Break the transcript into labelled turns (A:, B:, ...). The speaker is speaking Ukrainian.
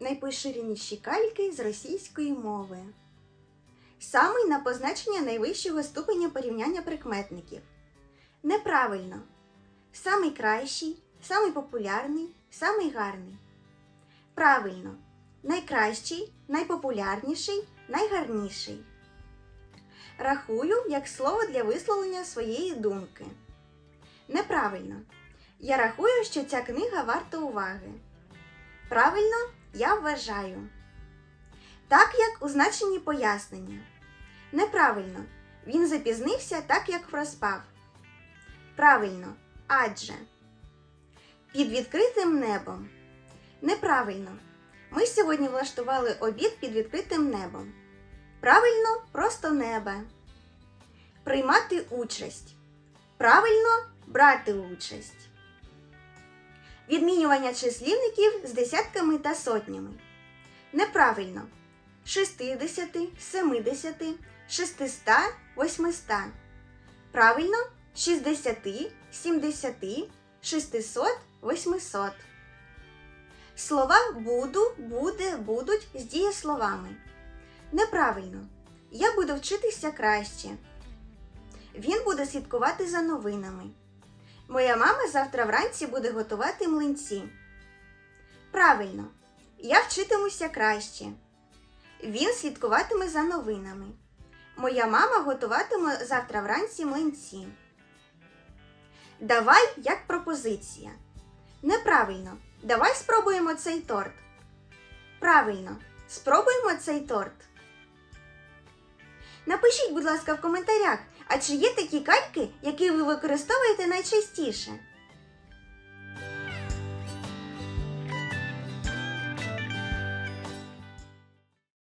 A: найпоширеніші кальки з російської мови. Самий на позначення найвищого ступеня порівняння прикметників. Неправильно. Самий кращий, самий популярний, самий гарний. Правильно. Найкращий, найпопулярніший, найгарніший. Рахую як слово для висловлення своєї думки. Неправильно. Я рахую, що ця книга варта уваги. Правильно, я вважаю. Так як у значенні пояснення. Неправильно. Він запізнився так, як проспав. Правильно. Адже. Під відкритим небом. Неправильно. Ми сьогодні влаштували обід під відкритим небом. Правильно, просто небе. Приймати участь. Правильно брати участь. Відмінювання числівників з десятками та сотнями. Неправильно. 60, 70, 600, 800. Правильно 60, 70, 600, 800. Слова буду, буде, будуть з дієсловами. Неправильно. Я буду вчитися краще. Він буде слідкувати за новинами. Моя мама завтра вранці буде готувати млинці. Правильно. Я вчитимуся краще. Він слідкуватиме за новинами. Моя мама готуватиме завтра вранці млинці. Давай як пропозиція. Неправильно. Давай спробуємо цей торт. Правильно. Спробуємо цей торт. Напишіть, будь ласка, в коментарях, а чи є такі кальки, які ви використовуєте найчастіше?